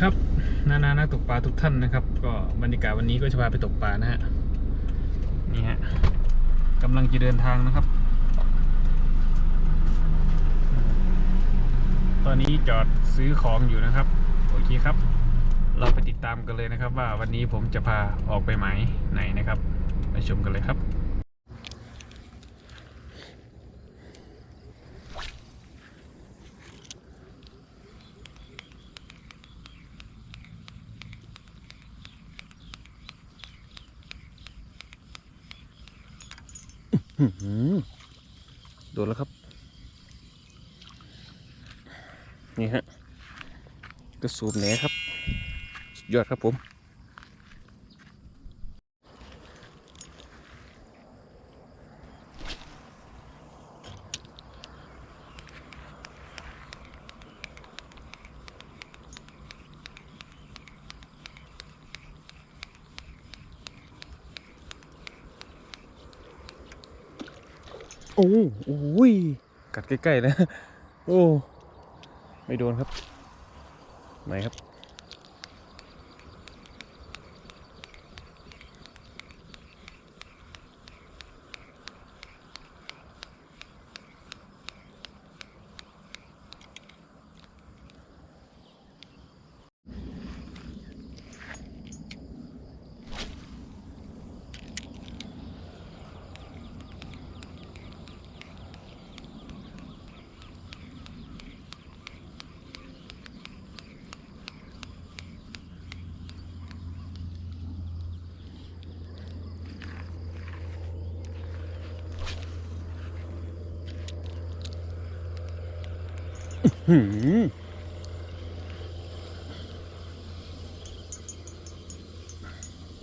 ครับ นานานักตกปลาทุกท่านนะครับ ก็บรรยากาศวันนี้ก็จะพาไปตกปลานะฮะนี่ฮะกำลังจะเดินทางนะครับ ตอนนี้จอดซื้อของอยู่นะครับ โอเคครับ เราไปติดตามกันเลยนะครับ ว่าวันนี้ผมจะพาออกไปไหมไหนนะครับ ไปชมกันเลยครับ โดนแล้วครับ นี่ฮะ กระสูบแหนครับสุดยอดครับผม โอ้โอ้ยกัดใกล้ๆนะ โอ้ ไม่โดนครับ ไหนครับ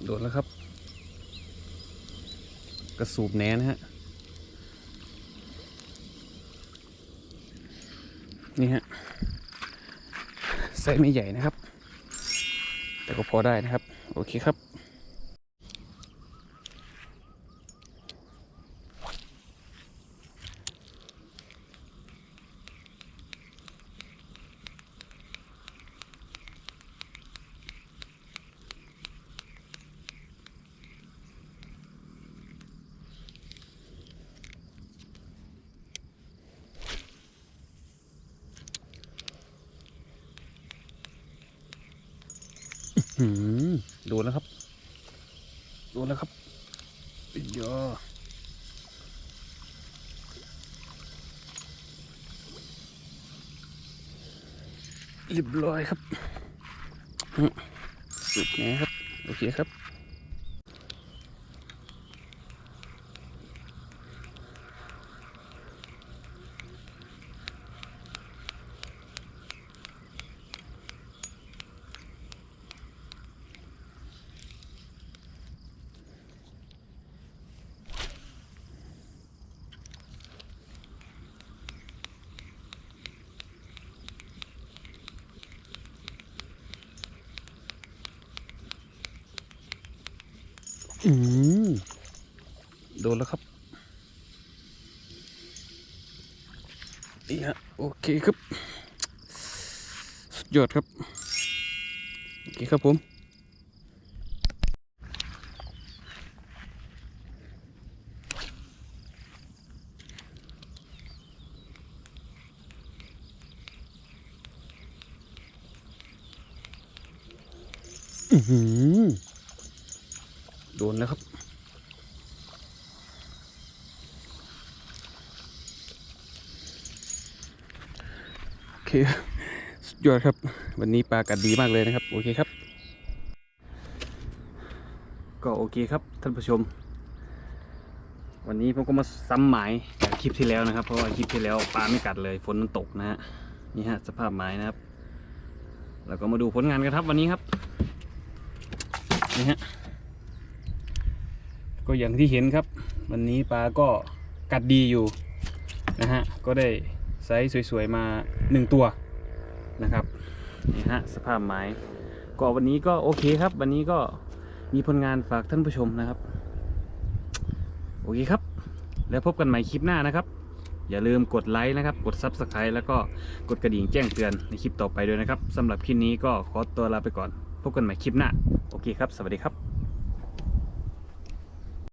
โดนแล้วครับ กระสูบแหนนะฮะ นี่ฮะไซส์ไม่ใหญ่นะครับ แต่ก็พอได้นะครับ โอเคครับ โดนแล้วครับ โดนแล้วครับเยอะเรียบร้อยครับอืมสุดแน่ครับ โอเคครับ อืมโดนแล้วครับ นี่ฮะ โอเคครับ สุดยอดครับ โอเคครับผมอือหือ โดนแล้วครับ โอเค สุดยอดครับ วันนี้ปลากัดดีมากเลยนะครับ โอเคครับ ก็โอเคครับท่านผู้ชม วันนี้ผมก็มาซ้ำหมายจากคลิปที่แล้วนะครับ เพราะว่าคลิปที่แล้วปลาไม่กัดเลยฝนมันตกนะฮะ นี่ฮะสภาพหมายนะครับ แล้วก็มาดูผลงานกันครับวันนี้ครับ นี่ฮะ ก็อย่างที่เห็นครับ วันนี้ปลาก็กัดดีอยู่นะฮะก็ได้ไซส์สวยๆมาหนึ่งตัวนะครับนี่ฮะสภาพไม้ก็วันนี้ก็โอเคครับ วันนี้ก็มีผลงานฝากท่านผู้ชมนะครับ โอเคครับ แล้วพบกันใหม่คลิปหน้านะครับ อย่าลืมกดไลค์นะครับ กด Subscribe แล้วก็กดกระดิ่งแจ้งเตือนในคลิปต่อไปด้วยนะครับสำหรับคลิปนี้ก็ขอตัวลาไปก่อน พบกันใหม่คลิปหน้า โอเคครับ สวัสดีครับ